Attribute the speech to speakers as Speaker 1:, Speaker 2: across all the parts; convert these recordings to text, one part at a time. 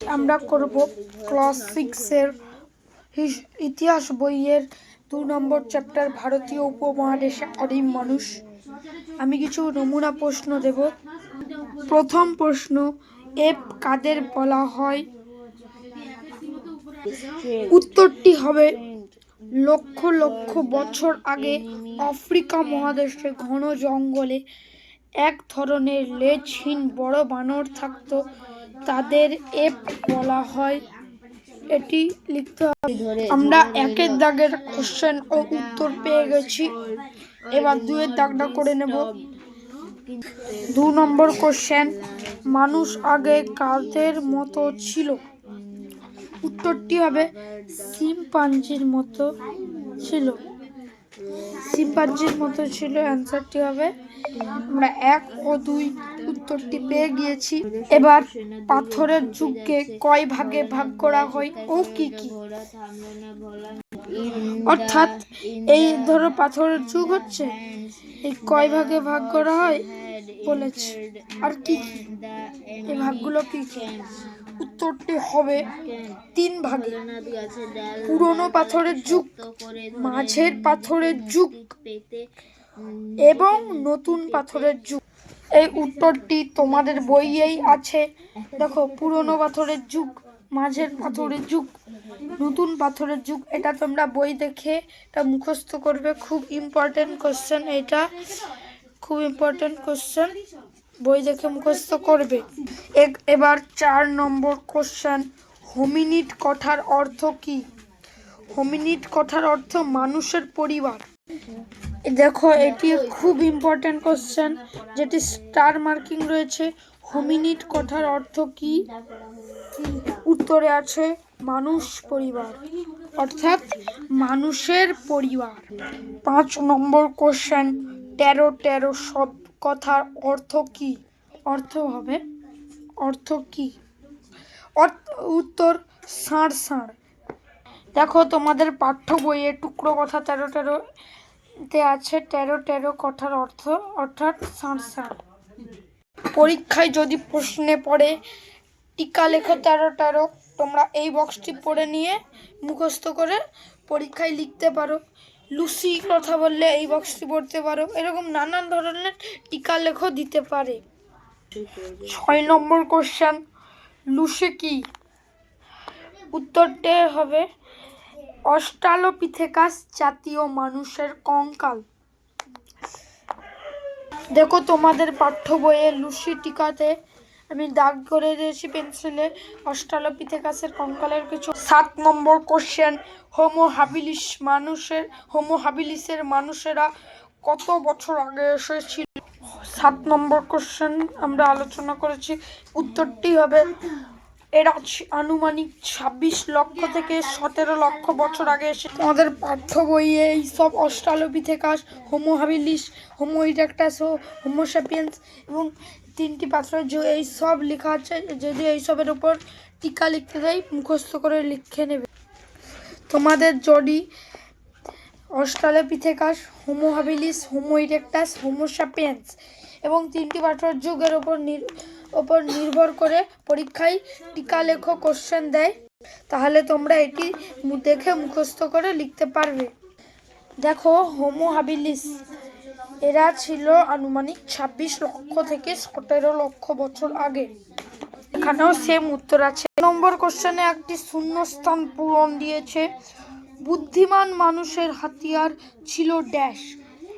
Speaker 1: আমরা করব ক্লাস সিক্সের ইতিহাস বইয়ের দু নম্বর চ্যাপ্টার, ভারতীয় উপমহাদেশে আদিম মানুষ। আমি কিছু নমুনা প্রশ্ন দেব। প্রথম প্রশ্ন এপ কাদের বলা হয়? উত্তরটি হবে, লক্ষ লক্ষ বছর আগে আফ্রিকা মহাদেশে ঘন জঙ্গলে এক ধরনের লেজহীন বড় বানর থাকতো। তাদের এপ বলা হয়। এটি লিখতে হবে। আমরা একের দাগের কোশ্চেন ও উত্তর পেয়ে গেছি। এবার দুয়ের দাগটা করে নেব। দু নম্বর কোশ্চেন মানুষ আগে কাদের মতো ছিল? উত্তরটি হবে সিম্পাঞ্জির মতো ছিল। সিম্পাঞ্জির মতো ছিল অ্যান্সারটি হবে। আমরা এক ও দুই উত্তরটি পেয়ে গিয়েছি। এবার পাথরের যুগকে কয় ভাগে ভাগ করা হয় ও কি কি? অর্থাৎ এই ধরো পাথরের যুগ হচ্ছে, এই কয় ভাগে ভাগ করা হয় বলেছে। আর কি? এই ভাগগুলো কি কি? উত্তরটি হবে তিন ভাগে। পুরনো পাথরের যুগ, মাঝের পাথরের যুগ এবং নতুন পাথরের যুগ। এই উত্তরটি তোমাদের বইয়েই আছে। দেখো, পুরনো পাথরের যুগ, মাঝের পাথরের যুগ, নতুন পাথরের যুগ। এটা তোমরা বই দেখে এটা মুখস্থ করবে। খুব ইম্পর্টেন্ট কোশ্চেন এটা। খুব ইম্পর্টেন্ট কোশ্চেন বই দেখে মুখস্থ করবে। এবার চার নম্বর কোশ্চেন হোমিনিট কথার অর্থ কি? হোমিনিট কথার অর্থ মানুষের পরিবার। দেখো, এটি খুব ইম্পর্টেন্ট কোশ্চেন যেটি স্টার মার্কিং রয়েছে। হোমিনিট কথার অর্থ কি? উত্তরে আছে, মানুষ পরিবার, অর্থাৎ মানুষের পরিবার। পাঁচ নম্বর কোশ্চেন তেরো তেরো সব কথার অর্থ কি? অর্থ হবে অর্থ কি? অর্থ উত্তর ষাঁড় ষাঁড়। দেখো তোমাদের পাঠ্য বইয়ে টুকরো কথা তেরো তেরো তে আছে তেরো তেরো কথার অর্থ অর্থাৎ ষাঁড় ষাঁড়। পরীক্ষায় যদি প্রশ্নে পড়ে টিকা লেখো তেরো তেরো তোমরা এই বক্সটি পড়ে নিয়ে মুখস্থ করে পরীক্ষায় লিখতে পারো। লুসি কথা বললে এই বক্সটি পড়তে পারো। এরকম নানান ধরনের টিকা লেখো দিতে পারে। ছয় নম্বর কোশ্চেন লুসি কি? উত্তরটি হবে, অস্ট্রালোপিথেকাস জাতীয় মানুষের কঙ্কাল। দেখো তোমাদের পাঠ্য বইয়ে লুসি টিকাতে আমি দাগ করে দিয়েছি পেন্সিলে অস্ট্রালোপিথেকাসের কঙ্কালের কিছু। সাত নম্বর কোশ্চেন হোমো হাবিলিস মানুষের হোমো হাবিলিসের মানুষেরা কত বছর আগে এসেছিল? সাত নম্বর কোশ্চেন আমরা আলোচনা করেছি। উত্তরটি হবে, এরা আনুমানিক ছাব্বিশ লক্ষ থেকে সতেরো লক্ষ বছর আগে এসে আমাদের পাঠ্য বইয়ে এই সব Homo habilis Homo erectus Homo sapiens এবং তিনটি পাথরের যুগ এই সব লেখা আছে, যদি এই সবের উপর টিকা লিখতে দেয়, মুখস্থ করে লিখে নেবে। তোমাদের যদি Australopithecus Homo habilis Homo erectus Homo sapiens এবং তিনটি পাথরের যুগের ওপর ওপর নির্ভর করে পরীক্ষায় টিকা লেখো, কোশ্চেন দেয়, তাহলে তোমরা এটি দেখে মুখস্থ করে লিখতে পারবে। দেখো হোমো হাবিলিস এরা ছিল আনুমানিক ছাব্বিশ লক্ষ থেকে সতেরো লক্ষ বছর আগে। এখানেও সেম উত্তর আছে। নম্বর কোশ্চেনে একটি শূন্যস্থান পূরণ দিয়েছে। বুদ্ধিমান মানুষের হাতিয়ার ছিল ড্যাশ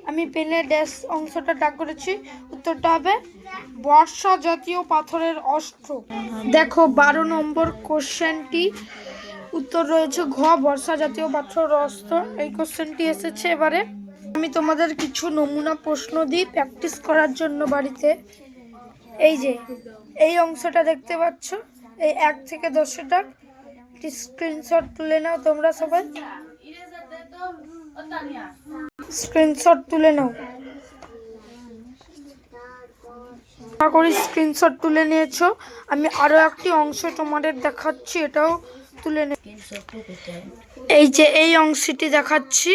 Speaker 1: আমি পেনে ড্যাশ অংশটা ডাক করেছি। উত্তরটা হবে বর্ষা জাতীয় পাথরের অস্ত্র। দেখো, বারো নম্বর কোশ্চেনটি উত্তর রয়েছে ঘ, বর্ষা জাতীয় পাথরের অস্ত্র। এই কোশ্চেনটি এসেছে এবারে। আমি তোমাদের কিছু নমুনা প্রশ্ন দিই প্র্যাকটিস করার জন্য বাড়িতে। এই যে এই অংশটা দেখতে পাচ্ছ? এই এক থেকে দশটা স্ক্রিনশট তুলে নাও তোমরা সবাই। স্ক্রিনশট তুলে নাও। আশা করি স্ক্রিনশট তুলে নিয়েছো। আমি আরও একটি অংশ তোমাদের দেখাচ্ছি এটাও তুলে নে এই যে এই অংশটি দেখাচ্ছি।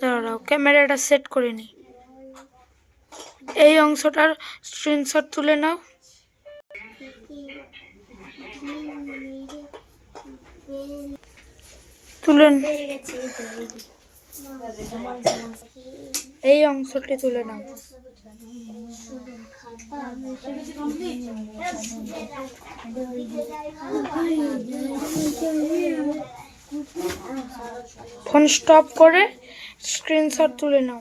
Speaker 1: দাঁড়াও ক্যামেরাটা সেট করে নি। এই অংশটার স্ক্রিনশট তুলে নাও। তুলেন এই অংশটি তুলে নাও। ফোন স্টপ করে স্ক্রিনশট তুলে নাও।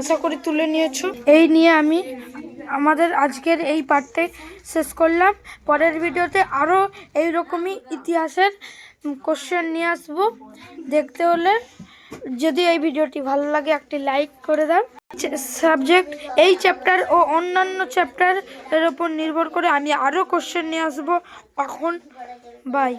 Speaker 1: আশা করি তুলে নিয়েছো। এই নিয়ে আমি আমাদের আজকের এই পার্টে শেষ করলাম। পরের ভিডিওতে আরও এইরকমই ইতিহাসের কোশ্চেন নিয়ে আসব। দেখতে হলে যদি এই ভিডিওটি ভালো লাগে একটি লাইক করে দাও। সাবজেক্ট এই চ্যাপ্টার ও অন্যান্য চ্যাপ্টারের ওপর নির্ভর করে আমি আরও কোশ্চেন নিয়ে আসব। এখন বাই